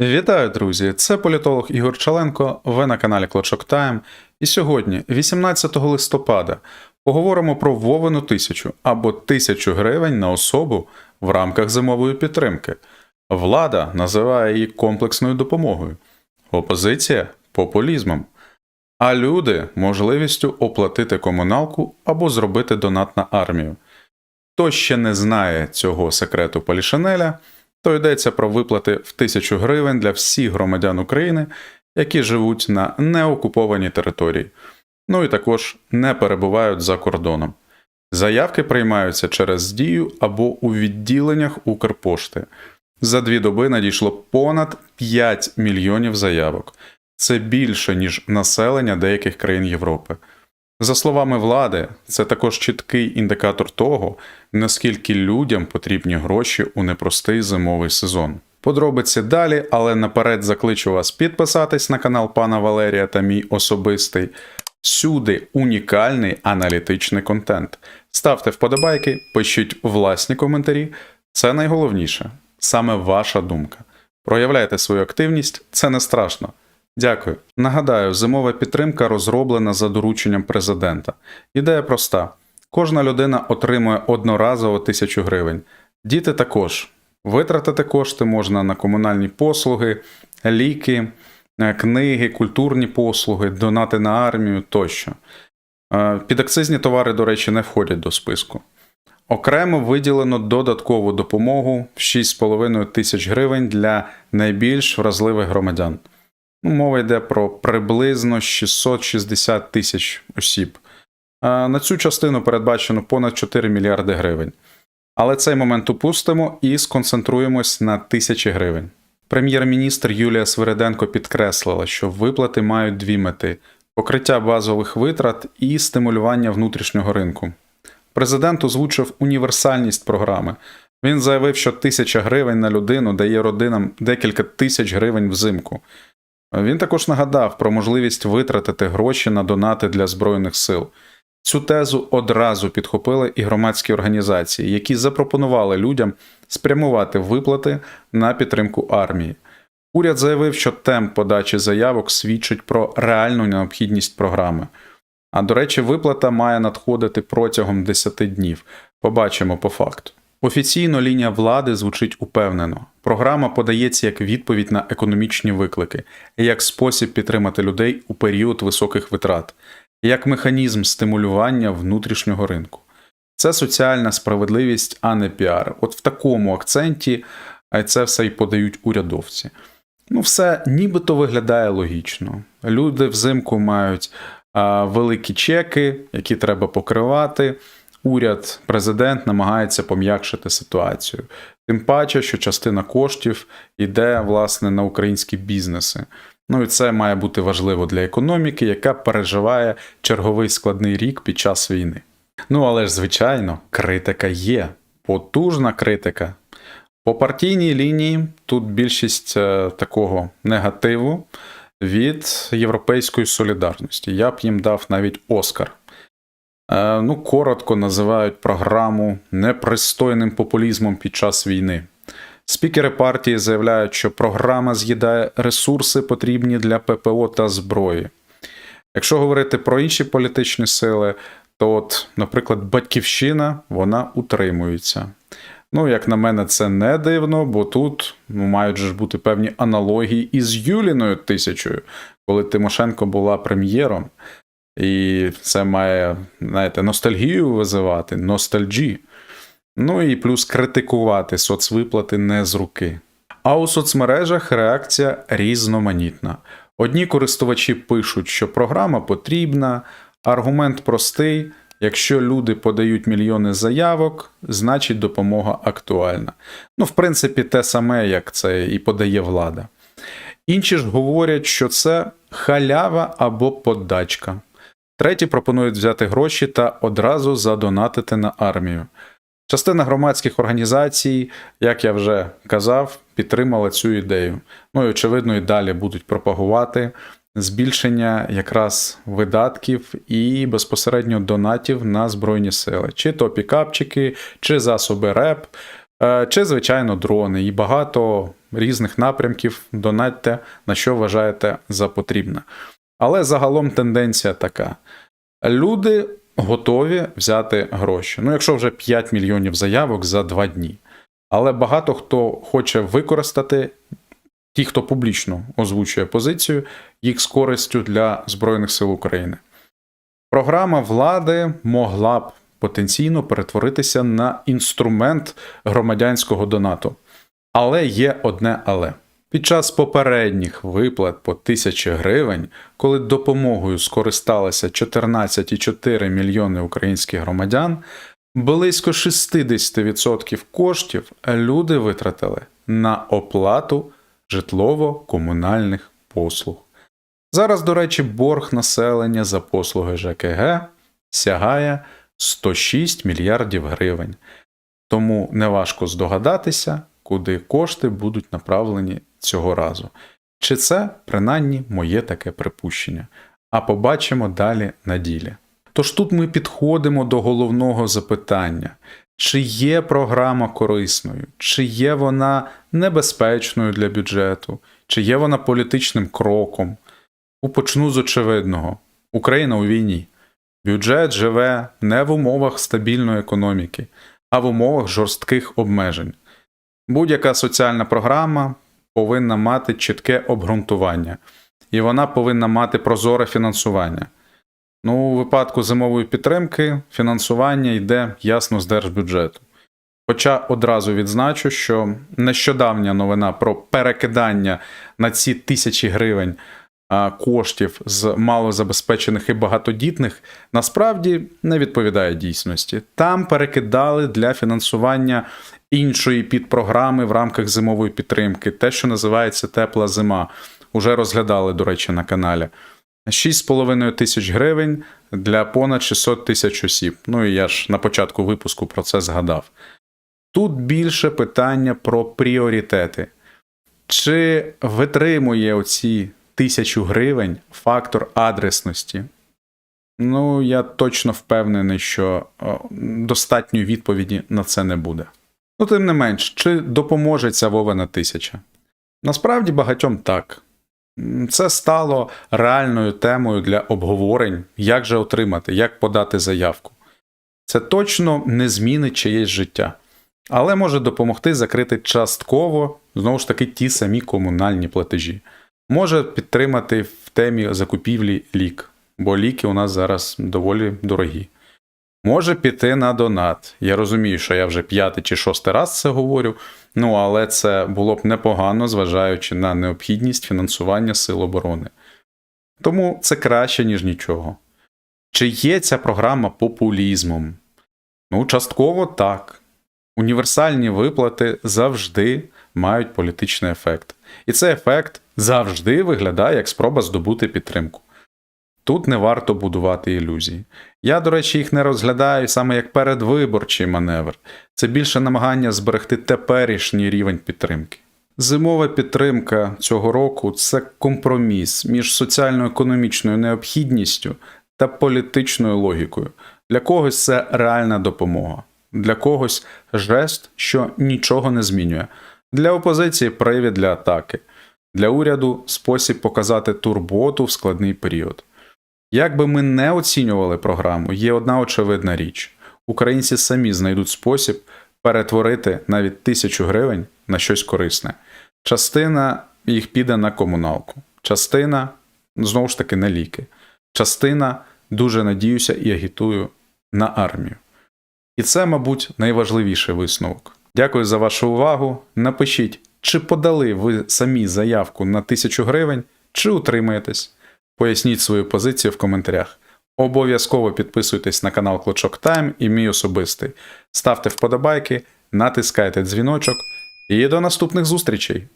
Вітаю, друзі! Це політолог Ігор Чаленко. Ви на каналі Клочок Тайм. І сьогодні, 18 листопада, поговоримо про Вовину тисячу або тисячу гривень на особу в рамках зимової підтримки. Влада називає її комплексною допомогою, опозиція популізмом, а люди можливістю оплатити комуналку або зробити донат на армію. Хто ще не знає цього секрету Полішинеля, то йдеться про виплати в тисячу гривень для всіх громадян України, які живуть на неокупованій території, ну і також не перебувають за кордоном. Заявки приймаються через дію або у відділеннях Укрпошти. За дві доби надійшло понад 5 мільйонів заявок. Це більше, ніж населення деяких країн Європи. За словами влади, це також чіткий індикатор того, наскільки людям потрібні гроші у непростий зимовий сезон. Подробиці далі, але наперед закличу вас підписатись на канал пана Валерія та мій особистий. Всюди унікальний аналітичний контент. Ставте вподобайки, пишіть власні коментарі. Це найголовніше саме ваша думка. Проявляйте свою активність, це не страшно. Дякую. Нагадаю, зимова підтримка розроблена за дорученням президента. Ідея проста: кожна людина отримує одноразово тисячу гривень. Діти також. Витратити кошти можна на комунальні послуги, ліки, е, книги, культурні послуги, донати на армію тощо. Е, Підакцизні товари, до речі, не входять до списку. Окремо виділено додаткову допомогу в 6,5 тисяч гривень для найбільш вразливих громадян. Ну, Мова йде про приблизно 660 тисяч осіб. На цю частину передбачено понад 4 мільярди гривень. Але цей момент упустимо і сконцентруємось на тисячі гривень. Прем'єр-міністр Юлія Свириденко підкреслила, що виплати мають дві мети: покриття базових витрат і стимулювання внутрішнього ринку. Президент озвучив універсальність програми. Він заявив, що тисяча гривень на людину дає родинам декілька тисяч гривень взимку. Він також нагадав про можливість витратити гроші на донати для Збройних сил. Цю тезу одразу підхопили і громадські організації, які запропонували людям спрямувати виплати на підтримку армії. Уряд заявив, що темп подачі заявок свідчить про реальну необхідність програми. А до речі, виплата має надходити протягом 10 днів. Побачимо по факту. Офіційно лінія влади звучить упевнено. Програма подається як відповідь на економічні виклики, як спосіб підтримати людей у період високих витрат, як механізм стимулювання внутрішнього ринку. Це соціальна справедливість, а не піар. От в такому акценті це все й подають урядовці. Ну, все нібито виглядає логічно. Люди взимку мають а, великі чеки, які треба покривати уряд, президент намагається пом'якшити ситуацію. Тим паче, що частина коштів йде власне на українські бізнеси. Ну і це має бути важливо для економіки, яка переживає черговий складний рік під час війни. Ну але ж, звичайно, критика є, потужна критика. По партійній лінії тут більшість е, такого негативу від Європейської солідарності. Я б їм дав навіть Оскар. Е, ну, коротко називають програму непристойним популізмом під час війни. Спікери партії заявляють, що програма з'їдає ресурси, потрібні для ППО та зброї. Якщо говорити про інші політичні сили, то, от, наприклад, Батьківщина вона утримується. Ну, як на мене, це не дивно, бо тут ну, мають ж бути певні аналогії із Юліною тисячою, коли Тимошенко була прем'єром. І це має, знаєте, ностальгію визивати, ностальджі. Ну і плюс критикувати соцвиплати не з руки. А у соцмережах реакція різноманітна. Одні користувачі пишуть, що програма потрібна, аргумент простий: якщо люди подають мільйони заявок, значить допомога актуальна. Ну, в принципі, те саме, як це і подає влада. Інші ж говорять, що це халява або подачка. Треті пропонують взяти гроші та одразу задонатити на армію. Частина громадських організацій, як я вже казав, підтримала цю ідею. Ну і очевидно, і далі будуть пропагувати збільшення якраз видатків і безпосередньо донатів на Збройні сили, чи то пікапчики, чи засоби РЕП, е, чи, звичайно, дрони, і багато різних напрямків, донатьте на що вважаєте за потрібне. Але загалом тенденція така: люди готові взяти гроші. Ну, якщо вже 5 мільйонів заявок за 2 дні. Але багато хто хоче використати ті, хто публічно озвучує позицію, їх з користю для Збройних сил України. Програма влади могла б потенційно перетворитися на інструмент громадянського донату. Але є одне але. Під час попередніх виплат по 1000 гривень, коли допомогою скористалися 14,4 мільйони українських громадян, близько 60% коштів люди витратили на оплату житлово-комунальних послуг. Зараз, до речі, борг населення за послуги ЖКГ сягає 106 мільярдів гривень. Тому неважко здогадатися, куди кошти будуть направлені цього разу. Чи це принаймні моє таке припущення? А побачимо далі на ділі. Тож тут ми підходимо до головного запитання: чи є програма корисною, чи є вона небезпечною для бюджету, чи є вона політичним кроком? Почну з очевидного: Україна у війні. Бюджет живе не в умовах стабільної економіки, а в умовах жорстких обмежень. Будь-яка соціальна програма повинна мати чітке обґрунтування, і вона повинна мати прозоре фінансування. Ну, у випадку зимової підтримки фінансування йде ясно з держбюджету. Хоча одразу відзначу, що нещодавня новина про перекидання на ці тисячі гривень коштів з малозабезпечених і багатодітних насправді не відповідає дійсності. Там перекидали для фінансування іншої підпрограми в рамках зимової підтримки, те, що називається Тепла зима. Уже розглядали, до речі, на каналі. 6,5 тисяч гривень для понад 600 тисяч осіб. Ну і я ж на початку випуску про це згадав. Тут більше питання про пріоритети. Чи витримує оці тисячу гривень фактор адресності? Ну, я точно впевнений, що достатньої відповіді на це не буде. Ну, тим не менш, чи допоможе ця Вовена тисяча? Насправді багатьом так. Це стало реальною темою для обговорень, як же отримати, як подати заявку. Це точно не змінить чиєсь життя, але може допомогти закрити частково, знову ж таки, ті самі комунальні платежі. Може підтримати в темі закупівлі лік, бо ліки у нас зараз доволі дорогі. Може піти на донат. Я розумію, що я вже п'ятий чи шостий раз це говорю, ну але це було б непогано, зважаючи на необхідність фінансування Сил оборони. Тому це краще, ніж нічого. Чи є ця програма популізмом? Ну, частково так. Універсальні виплати завжди мають політичний ефект. І цей ефект завжди виглядає як спроба здобути підтримку. Тут не варто будувати ілюзії. Я, до речі, їх не розглядаю саме як передвиборчий маневр, це більше намагання зберегти теперішній рівень підтримки. Зимова підтримка цього року це компроміс між соціально-економічною необхідністю та політичною логікою. Для когось це реальна допомога, для когось жест, що нічого не змінює, для опозиції привід для атаки, для уряду спосіб показати турботу в складний період. Як би ми не оцінювали програму, є одна очевидна річ: українці самі знайдуть спосіб перетворити навіть тисячу гривень на щось корисне. Частина їх піде на комуналку, частина знову ж таки на ліки, частина дуже надіюся і агітую на армію. І це, мабуть, найважливіший висновок. Дякую за вашу увагу. Напишіть, чи подали ви самі заявку на 1000 гривень, чи утримаєтесь. Поясніть свою позицію в коментарях. Обов'язково підписуйтесь на канал Клочок Тайм і мій особистий. Ставте вподобайки, натискайте дзвіночок і до наступних зустрічей!